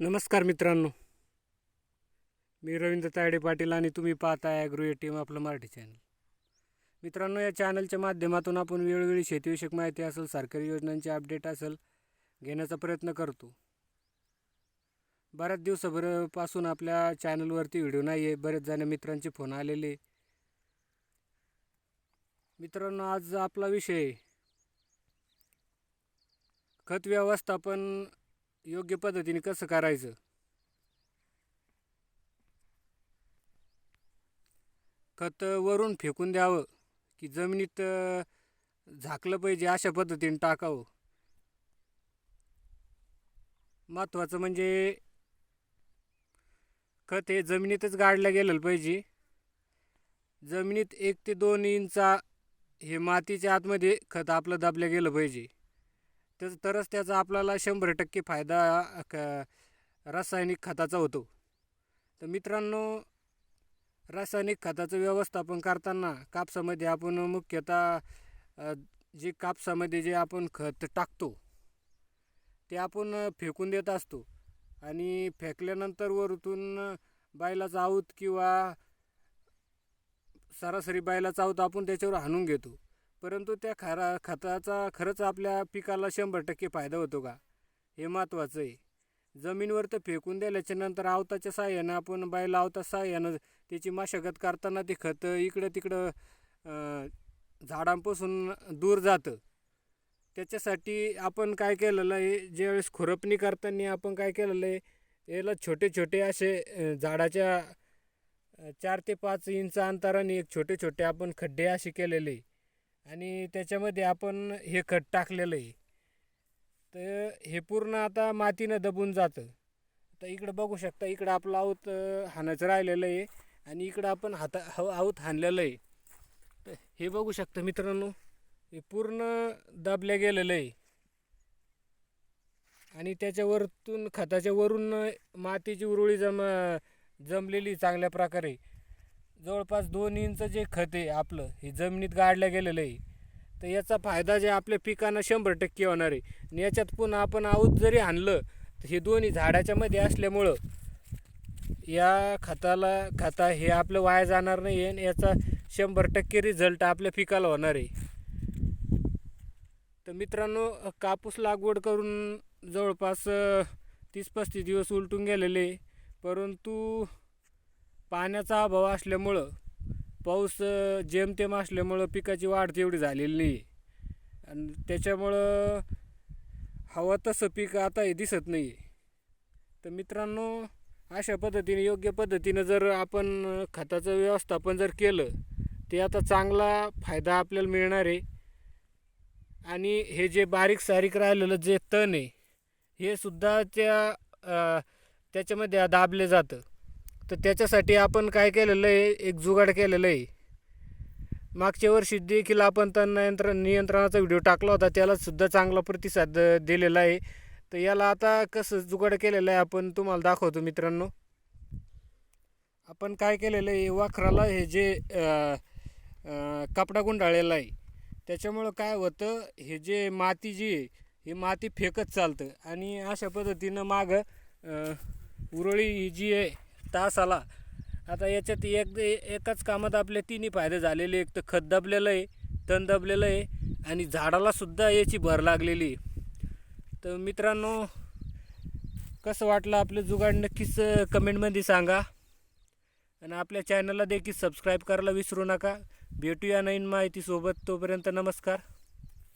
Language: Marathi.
नमस्कार मित्रांनो. मी रवींद्र तायडे पाटील आणि तुम्ही पाहताय ॲग्रो ए टी एम आपलं मराठी चॅनल मित्रांनो या चॅनलच्या माध्यमातून आपण वेळोवेळी शेतीविषयक माहिती असेल सरकारी योजनांची अपडेट असेल घेण्याचा प्रयत्न करतो. बऱ्याच दिवसाभरापासून आपल्या चॅनलवरती व्हिडिओ नाही आहे बरेच जण मित्रांचे फोन आलेले. मित्रांनो आज आपला विषय खत व्यवस्थापन योग्य पद्धतीने कसं करायचं? खत वरून फेकून द्यावं की जमिनीत झाकलं पाहिजे अशा पद्धतीने टाकावं? महत्त्वाचं म्हणजे खत हे जमिनीतच गाडलं गेलं पाहिजे. जमिनीत एक ते दोन इंचा हे मातीच्या आतमध्ये खत आपलं दाबलं गेलं पाहिजे. तर तरच त्याचा आपल्याला शंभर टक्के फायदा क रासायनिक खताचा होतो. तर मित्रांनो रासायनिक खताचं व्यवस्थापन करताना कापसामध्ये आपण मुख्यतः जे कापसामध्ये जे आपण खत टाकतो ते आपण फेकून देत असतो. आणि फेकल्यानंतर वरतून बैलाचा आऊत किंवा सरासरी बैलाचा आऊत आपण त्याच्यावर हाणून घेतो. परंतु त्या खरा खताचा खरंच आपल्या पिकाला शंभर टक्के फायदा होतो का? हे महत्त्वाचं आहे. जमीनवर तर फेकून दिल्याच्या नंतर आवताच्या साह्यानं आपण बैल लावता साह्यानं त्याची मशागत करताना ते खत इकडं तिकडं झाडांपासून दूर जातं. त्याच्यासाठी आपण काय केलेलं आहे ज्यावेळेस खुरपणी करताना आपण काय केलेलं आहे याला छोटे छोटे असे झाडाच्या चार ते पाच इंच अंतराने एक छोटे छोटे आपण खड्डे असे केलेले आहे. आणि त्याच्यामध्ये आपण हे खत टाकलेलं आहे. तर हे पूर्ण आता मातीनं दबून जातं. तर इकडं बघू शकता इकडं आपलं आऊत अं, हाणायचं राहिलेलं आहे आणि इकडं आपण हाता हव आऊत हाणलेलं आहे. तर हे बघू शकता मित्रांनो हे पूर्ण दाबल्या गेलेलं आहे. आणि त्याच्यावरतून खताच्या वरून मातीची उरुळी जम जमलेली चांगल्या प्रकारे. जवळपास दोन इंच जे खत आहे आपलं हे जमिनीत गाडलं गेलेलं आहे. तर याचा फायदा जे आपल्या पिकांना शंभर टक्के होणार आहे. आणि याच्यात पुन्हा आपण आऊत जरी आणलं तर हे दोन्ही झाडाच्या मध्ये असल्यामुळं या खताला खता हे आपलं वाया जाणार नाही आहे आणि याचा शंभर टक्के रिझल्ट आपल्या पिकाला होणार आहे. तर मित्रांनो कापूस लागवड करून जवळपास तीस पस्तीस दिवस उलटून गेलेले परंतु पाण्याचा अभाव असल्यामुळं पाऊस जेमतेम असल्यामुळं पिकाची वाढ तेवढी झालेली नाही. आहे आणि त्याच्यामुळं हवं तसं पीक आता हे दिसत नाही. आहे तर मित्रांनो अशा पद्धतीने योग्य पद्धतीनं जर आपण खताचं व्यवस्थापन जर केलं ते आता चांगला फायदा आपल्याला मिळणार आहे. आणि हे जे बारीक सारीक राहिलेलं जे तण आहे हे सुद्धा त्या त्याच्यामध्ये दाबले जातं. तर त्याच्यासाठी आपण काय केलेलं आहे? एक जुगाड केलेलं आहे. मागच्या वर्षी देखील आपण तण नियंत्रण नियंत्रणाचा व्हिडिओ टाकला होता. त्यालासुद्धा चांगला प्रतिसाद दिलेला आहे. तर याला आता कसं जुगाड केलेलं आहे आपण तुम्हाला दाखवतो मित्रांनो. आपण काय केलेलं आहे? वाखराला हे जे कपडा गुंडाळलेला आहे. त्याच्यामुळं काय होतं? हे जे माती जी आहे ही माती फेकत चालतं. आणि अशा पद्धतीनं मागं उरळी ही जी आहे तास आला आता याच्यात एक एकाच कामात आपले तिन्ही फायदे झालेले एक तर खत दबलेलं आहे तण दबलेलं आहे आणि झाडालासुद्धा याची भर लागलेली आहे. तर मित्रांनो कसं वाटलं आपलं जुगाड नक्कीच कमेंटमध्ये सांगा. आणि आपल्या चॅनलला देखील सबस्क्राईब करायला विसरू नका. भेटूया नवीन माहितीसोबत. तोपर्यंत नमस्कार.